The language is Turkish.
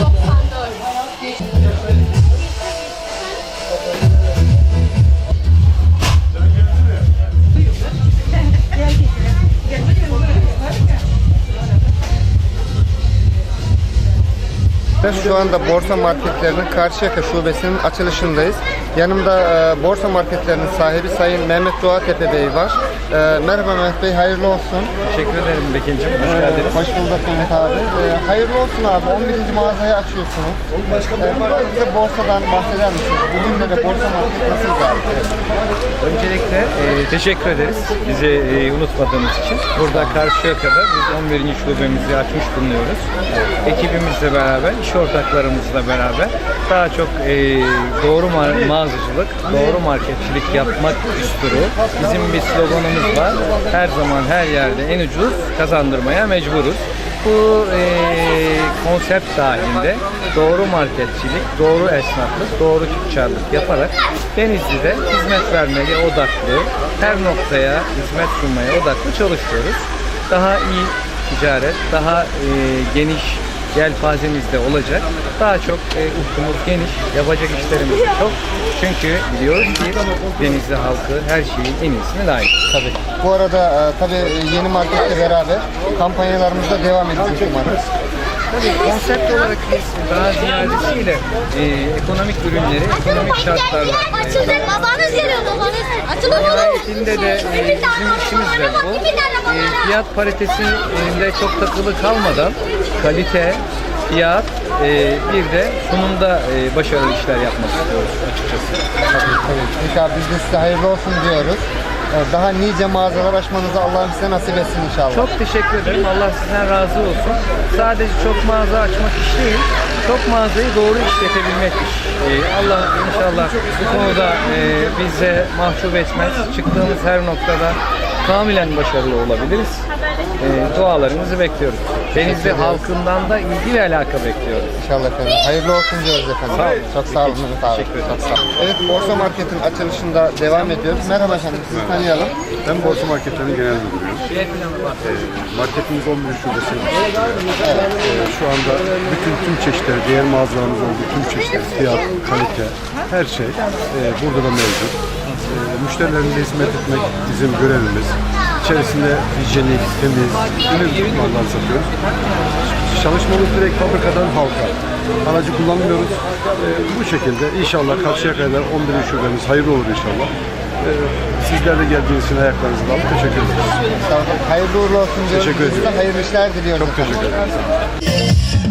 94. Biz şu anda Borsa Marketlerinin Karşıyaka Şubesi'nin açılışındayız. Yanımda e, Borsa Marketlerinin sahibi Sayın Mehmet Doğatepe Bey var. E, merhaba Mehmet Bey, hayırlı olsun. Teşekkür ederim Bekincim. Hoş geldiniz. Hoş bulduk Mehmet abi. Ee, hayırlı olsun abi. 11. mağazayı açıyorsunuz. Ee, biraz bize borsadan bahseder misiniz? Bugün de borsa market nasıl geldi? Öncelikle e, teşekkür ederiz bizi e, unutmadığınız için. Burada Karşıyaka'da biz 11. şubemizi açmış bulunuyoruz. Ekibimizle beraber, iş ortaklarımızla beraber daha çok e, doğru ma- mağazacılık, doğru marketçilik yapmak düsturu. Bizim bir sloganımız var. Her zaman her yerde en ucuz kazandırmaya mecburuz. Bu e, konsept dahilinde doğru marketçilik, doğru esnaflık, doğru tüccarlık yaparak Denizli'de hizmet vermeye odaklı, her noktaya hizmet sunmaya odaklı çalışıyoruz. Daha iyi ticaret, daha e, geniş yelpazemizde olacak. Daha çok e, ufkumuz geniş, yapacak işlerimiz de çok. Çünkü biliyoruz ki Denizli halkı her şeyin en iyisine layık. Tabii. Bu arada e, tabii yeni marketle beraber kampanyalarımız da devam edecek umarım. Tabii konsept olarak biz daha ziyadesiyle e, ekonomik ürünleri, ekonomik şartlarla Açılacak babanız geliyor babanız. Açılın oğlum. Nihayetinde de e, bizim işimiz de bu. E, fiyat paritesinde çok takılı kalmadan kalite, fiyat e, bir de sunumda e, başarılı işler yapmak istiyoruz açıkçası. Tabii tabii. Abi biz de size hayırlı olsun diyoruz. Ee, Daha nice mağazalar açmanızı Allah'ım size nasip etsin inşallah. Çok teşekkür ederim. Allah sizden razı olsun. Sadece çok mağaza açmak iş değil, çok mağazayı doğru işletebilmek iş. E, Allah inşallah bu konuda e, bize mahcup etmez. Çıktığımız her noktada kamilen başarılı olabiliriz. E, dualarınızı bekliyoruz. Denizli halkından da ilgi ve alaka bekliyoruz. İnşallah efendim. Hayırlı olsun diyoruz efendim. Sağ olun. Çok sağ olun Mehmet abi. Teşekkür ederim. Çok sağ olun. Evet Borsa Market'in açılışında devam ediyoruz. Merhaba efendim sizi tanıyalım. Ben Borsa Marketlerinin genel müdürüyüm. Ee, Marketimiz 11 şubesi var. Ee, Şu anda bütün tüm çeşitleri, diğer mağazalarımız olduğu tüm çeşitleri, fiyat, kalite, her şey e, burada da mevcut. E, Müşterilerimize hizmet etmek bizim görevimiz. İçerisinde hijyenik, temiz, ürün mallar satıyoruz. Çalışmamız direkt fabrikadan halka. Aracı kullanmıyoruz. E, bu şekilde inşallah karşıya kadar 11 şubemiz hayırlı olur inşallah. E, sizler de geldiğiniz için ayaklarınızı alıp teşekkür ederiz. Hayırlı uğurlu olsun diyoruz. Teşekkür ediyorum. hayırlı işler diliyoruz. Çok teşekkür ederim.